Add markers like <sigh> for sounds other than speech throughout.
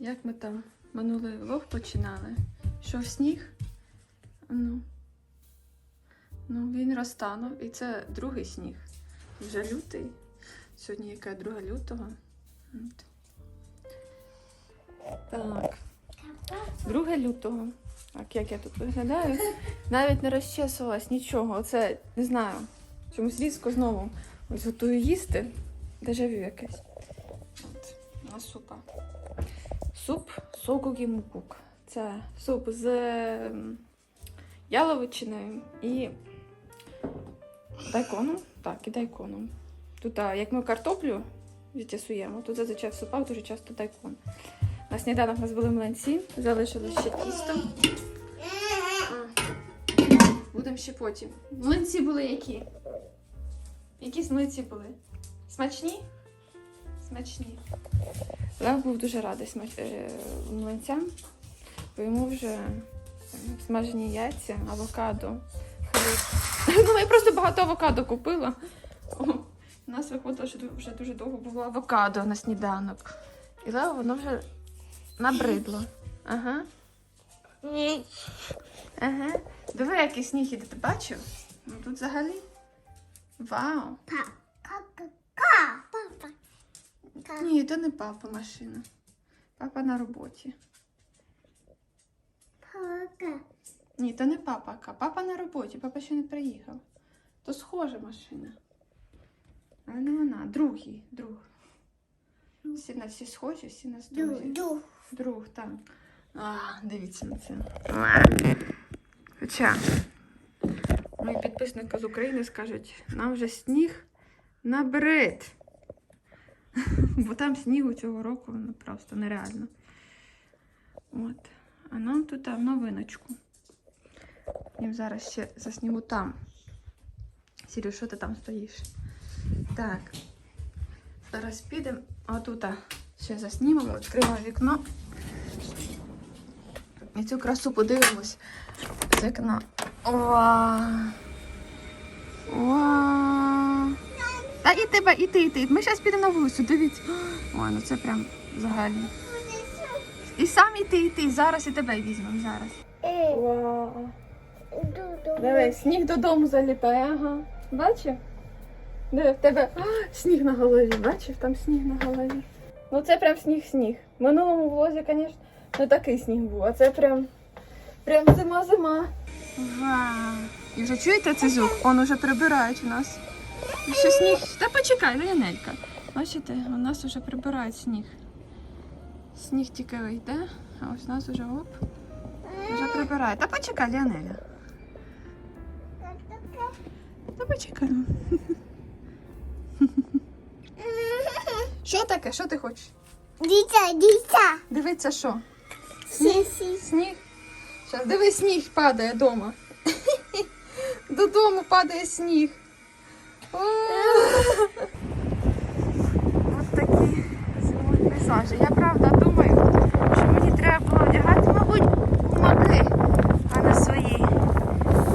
Як ми там минулий влог починали? Йшов сніг. Ну. Ну, він розтанув. І це другий сніг. Вже лютий. Сьогодні яке 2 лютого. Так. 2 лютого. Так, як я тут виглядаю. Навіть не розчесувалась нічого. Оце не знаю. Чомусь різко знову ось готую їсти. Дежавю якесь. От, на супа. Суп сокогімукук. Це суп з ем, яловичиною і дайконом. Так, і дайконом. Тут, як ми картоплю відтясуємо, тут зазвичай в супах дуже часто дайкон. На сніданок у нас були млинці, залишилось ще тісто. Будемо ще потім. Млинці були які? Які млинці були? Смачні? Смачні. Лев був дуже радий е, млинцям, бо йому вже смажені яйця, авокадо, хліб. <laughs> Ну, я просто багато авокадо купила. У нас виходило, що вже дуже довго було авокадо на сніданок. І Лео воно вже набридло. Ага. Ага. Диви, який сніг іде, ти бачив? Ну тут взагалі. Вау! Ні, то не папа машина. Папа на роботі. Папа. Ні, то не папа, Ка. Папа на роботі, папа ще не приїхав. То схожа машина. Але не вона, другий, друг. Всі на всі схожі, всі на друзі. Друг, так. А, дивіться на це. Хоча мої підписники з України скажуть, нам вже сніг набрид. <laughs> Бо там снігу цього року ну, просто нереально. От. А нам тут в новиночку. Їм зараз ще засніму там. Сірю, що ти там стоїш? Так. Зараз підемо. А тут ще заснімемо, відкриваю вікно. І цю красу подивимось з вікна. Уа! Уа! Та і тебе, і ти, і ти. Ми зараз підемо на вулицю, дивіться. Ой, ну це прям взагалі. І сам і ти, і ти. Зараз і тебе візьмемо зараз. Вау. Дивись, сніг додому залітає, ага. Бачив? Диви, в тебе а, сніг на голові, бачив? Там сніг на голові. Ну це прям сніг-сніг. В минулому влозі, звісно, не такий сніг був, а це прям прям зима-зима. Вау. І вже чуєте цей звук? Он уже прибирають у нас. І ще сніг. Та почекай, Леонелька. Бачите, у нас вже прибирають сніг. Сніг тільки вийде, а ось у нас вже оп. Вже прибирають. Та почекай, Леонеля. Та почекай. ну. <laughs> Що таке? Що ти хочеш? Дитя, дитя. Дивиться, що? Сі-сі. Сніг. Зараз диви, сніг падає вдома. <laughs> Додому падає сніг. Ось такі зимові пейзажі. Я правда думаю, що мені треба було одягати, мабуть, маки, а не свої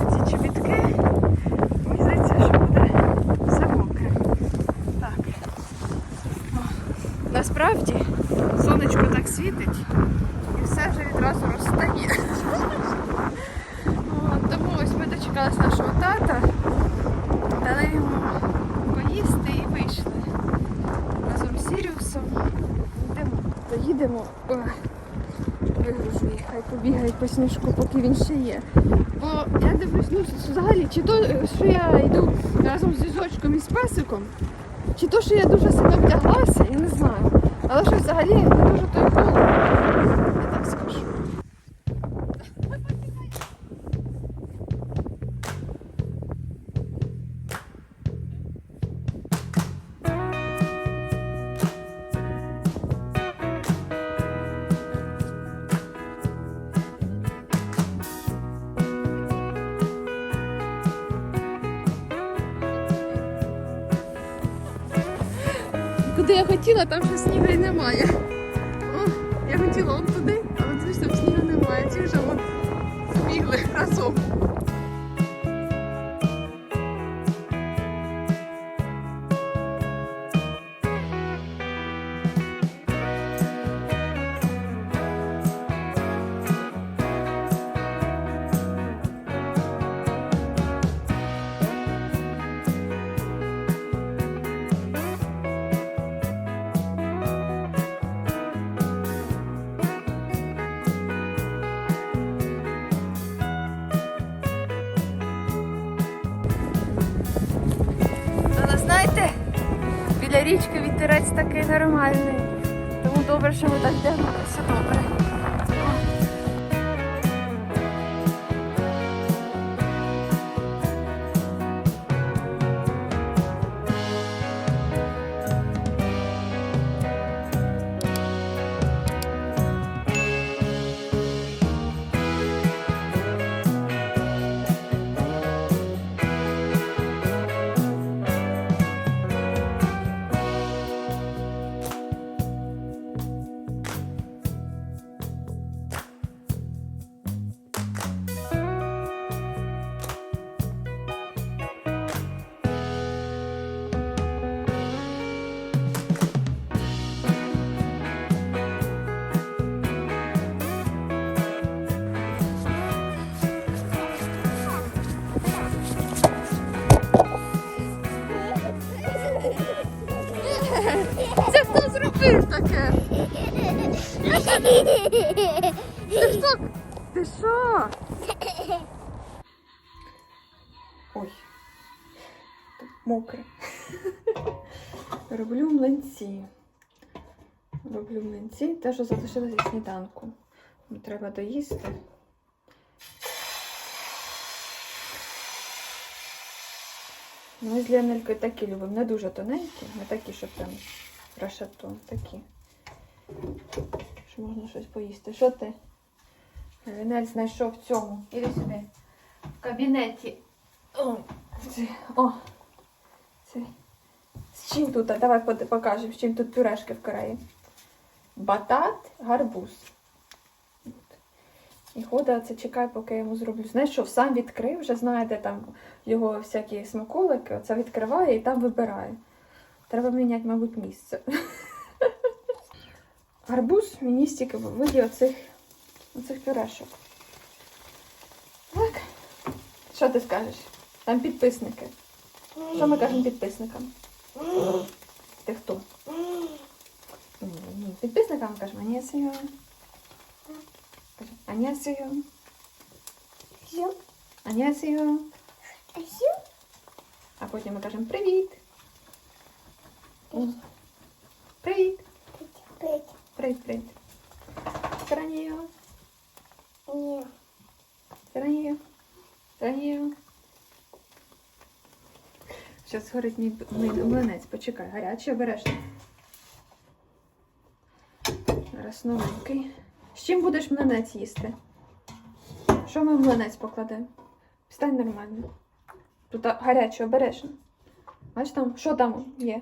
ці чобітки. Мені здається, що буде все мокре. Так. О, Насправді сонечко так світить і все вже відразу розстає. <laughs> Тому ось ми дочекалися нашого тата, дали поїсти і вийшли. Разом з Сіріусом. Йдемо, поїдемо. Ой, Вигружу хай побігають по сніжку, поки він ще є. Бо я дивлюсь, ну взагалі, чи то, що я йду разом з візочком і з песиком, чи то, що я дуже сильно вдяглася, я не знаю. Але що взагалі Куди я хотіла, там ще снігу й немає. О, я хотіла от туди, але туди ж там снігу немає. Ці вже от збігли разом. Такий нормальний. Тому добре, що ми так вдягнулися добре. Це хто зробив таке? Ти що? Ти що? Ой, мокре. Роблю млинці. Роблю млинці, те, що залишилося сніданку. Треба доїсти. Ми з Ліанелькою такі любимо, не дуже тоненькі, не такі, щоб там решето, такі. Що можна щось поїсти. Що ти? Ліанель знайшов в цьому. Іди сюди. В кабінеті. О, це, о, це. З чим тут? Давай покажемо, з чим тут пюрешки в Кореї. Батат, гарбуз. І ходить, це чекає, поки я йому зроблю. Знайшов, сам відкрив, вже знаєте, там його всякі смаколики, оце відкриває і там вибирає. Треба міняти, мабуть, місце. <laughs> Гарбуз мені стільки в виді оцих, оцих пюрешок. Так. Що ти скажеш? Там підписники. Що ми кажемо підписникам? Ти хто? Ні, ні. Підписникам кажемо анєсею. Кажемо анєсею. Що? Анєсею. А потім ми кажемо привіт. Привіт. Пить. Привіт, привіт. Таранію. Ні. Таранію. Таранію. Зараз згорить мій мій млинець. Почекай, гарячий обережно. Зараз новенький. З чим будеш млинець їсти? Що ми в млинець покладемо? Стань нормально. Тут гаряче, обережно. Бач там, що там є?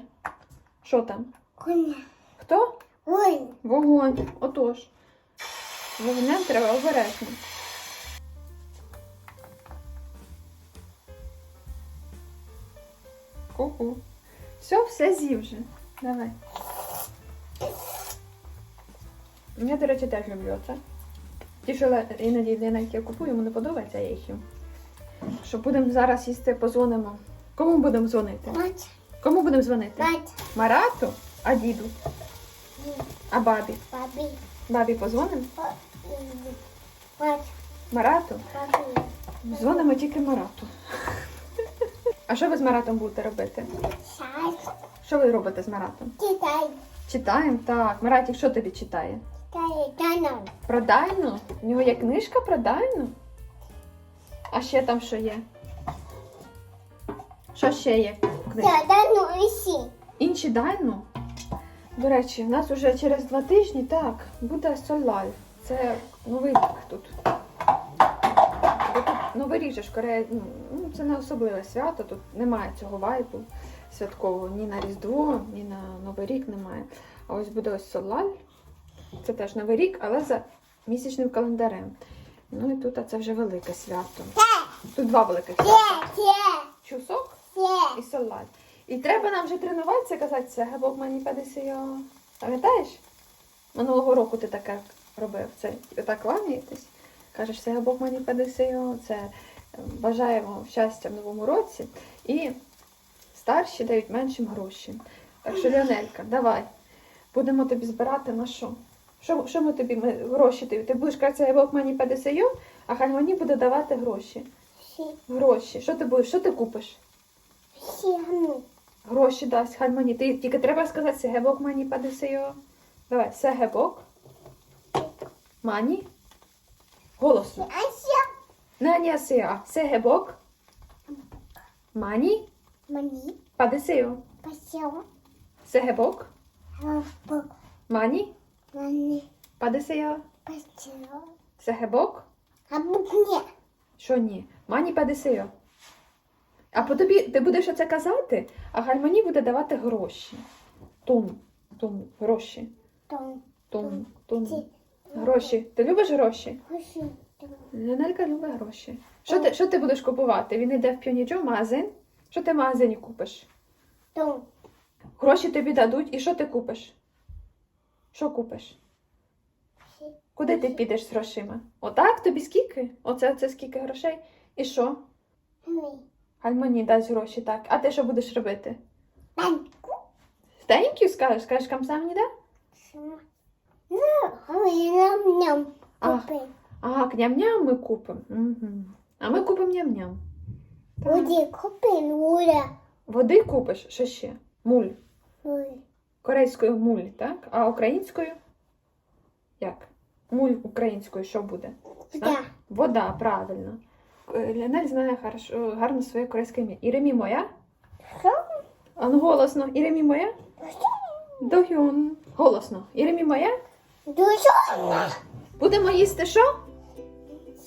Що там? Коня. Хто? Ой. Вогонь. Отож. Вогнем треба обережно. Ку-ку. Все, все з'їв вже. Давай. Я, до речі, теж люблю це. Ті, що іноді навіть я купую, йому не подобається, я їх їм. Що будемо зараз їсти, позвонимо. Кому будемо дзвонити? Мать. Кому будемо дзвонити? Мать. Марату? А діду? А бабі? Бабі. Бабі позвонимо? Мать. Марату? Бабі. Дзвонимо тільки Марату. <laughs> А що ви з Маратом будете робити? Сай. Що ви робите з Маратом? Китай. Читаємо? Так. Маратік, що тобі читає? Китай. Таном. Про Дайну? У нього є книжка про Дайну? А ще там що є? Що ще є? в книжці? Та Тану. Інші Дайну? До речі, у нас вже через два тижні так, буде Солаль. Це новий рік тут. Новий рік ж Корея, ну, ну, це не особливе свято, тут немає цього вайбу святкового ні на Різдво, ні на Новий рік немає. А ось буде ось Солаль. Це теж Новий рік, але за місячним календарем. Ну і тут а це вже велике свято. Тут два великих свята. Чусок і салат. І треба нам вже тренуватися казати це, бо мені падесею. Пам'ятаєш? Минулого року ти таке робив. Це ви так кланяєтесь. Кажеш, все Бог мені падесею, це е, бажаємо щастя в новому році. І старші дають меншим гроші. Так що, Леонелька, давай. Будемо тобі збирати на що? Що, що ми тобі ми, гроші тобі? Ти будеш казати, «Це Бог мені падесею, а хай мені буде давати гроші. Гроші. Що ти будеш? Що ти купиш? Сігну. Гроші дасть Хальмані. Ти тільки треба сказати сегебок мані падесею. Давай, сегебок. Мані. Голосно. Ася. Наня сеа. Сегебок. Мані. Падесею. Пасява. Сегебок. Бок. Мані. Мені. Падесею. Пасява. Сегебок. А бук ні. Що ні? Мані падесею. А по тобі ти будеш оце казати, а Гальмані буде давати гроші. Тум. Тум. Гроші. Том. Тум. Тум. Гроші. Ти любиш гроші? Гроші. Леонелька любить гроші. Що ти, що ти будеш купувати? Він йде в Пьоніджо, магазин. Що ти в магазині купиш? Том. Гроші тобі дадуть, і що ти купиш? Що купиш? Куди ти підеш з грошима? Отак тобі скільки? Оце, оце скільки грошей? І що? Мій. Гальмані дасть гроші, так. А ти що будеш робити? Банку. Thank you скажеш? Скажеш камсамніда? Сама. Ну, а ми нам ням. А. Ага, ням-ням ми купимо. Угу. А ми купимо ням-ням. Воді купи, Луля. Води купиш, що ще? Муль. Луля. Корейською муль, так? А українською? Як? Муль українською що буде? Да. Вода, правильно. Ліонель знає хорошо, гарно своє корейське ім'я. Іремі моя? Що? А ну голосно. Іремі моя? Догюн. Голосно. Іремі моя? Дуже. Будемо їсти що?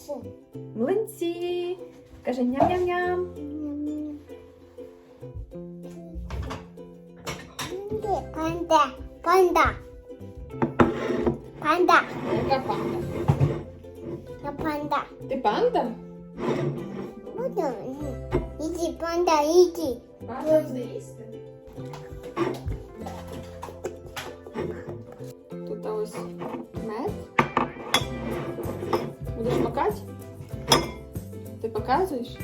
Що? Млинці. Каже ням-ням-ням. Панда. Панда. Панда. Яка панда? Я панда. Ти панда? Буду. Иди, панда, иди. Панда буде їсти. Тут ось показуєш?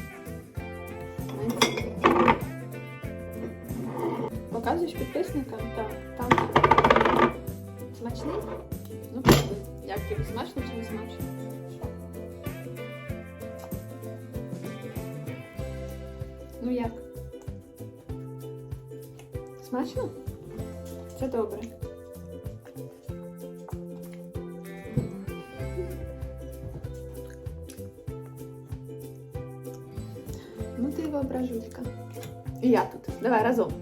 Показуєш підписникам? Так. Там. Смачний? Ну, пробуй. Як тобі смачно чи не смачно? Ну як? Смачно? Це добре. Ти. І я тут. Давай разом.